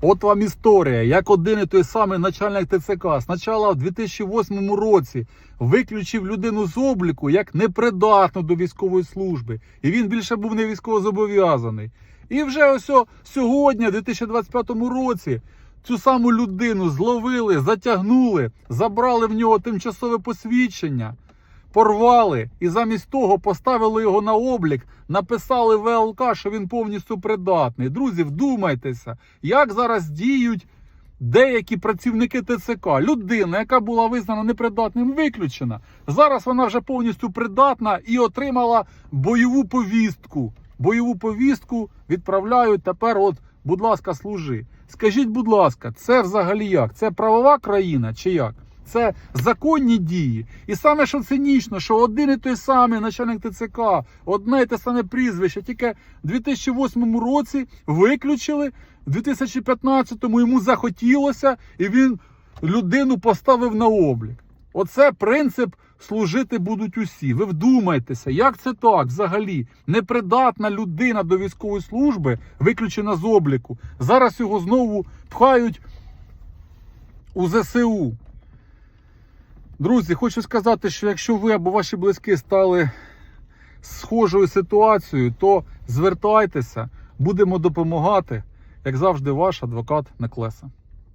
От вам історія, як один і той самий начальник ТЦК спочатку в 2008 році виключив людину з обліку як непридатну до військової служби, і він більше був не військовозобов'язаний. І вже ось сьогодні, в 2025 році, цю саму людину зловили, затягнули, забрали в нього тимчасове посвідчення, порвали і замість того поставили його на облік, написали ВЛК, що він повністю придатний. Друзі, вдумайтеся, як зараз діють деякі працівники ТЦК. Людина, яка була визнана непридатним, виключена. Зараз вона вже повністю придатна і отримала бойову повістку. Бойову повістку відправляють тепер. От, будь ласка, служи. Скажіть, будь ласка, це взагалі як? Це правова країна чи як? Це законні дії. І саме що цинічно, що один і той самий начальник ТЦК, одне і те саме прізвище, тільки в 2008 році виключили, в 2015-му йому захотілося, і він людину поставив на облік. Оце принцип служити будуть усі. Ви вдумайтеся, як це так взагалі? Непридатна людина до військової служби виключена з обліку. Зараз його знову пхають у ЗСУ. Друзі, хочу сказати, що якщо ви або ваші близькі стали схожою ситуацією, то звертайтеся, будемо допомагати. Як завжди, ваш адвокат Неклеса.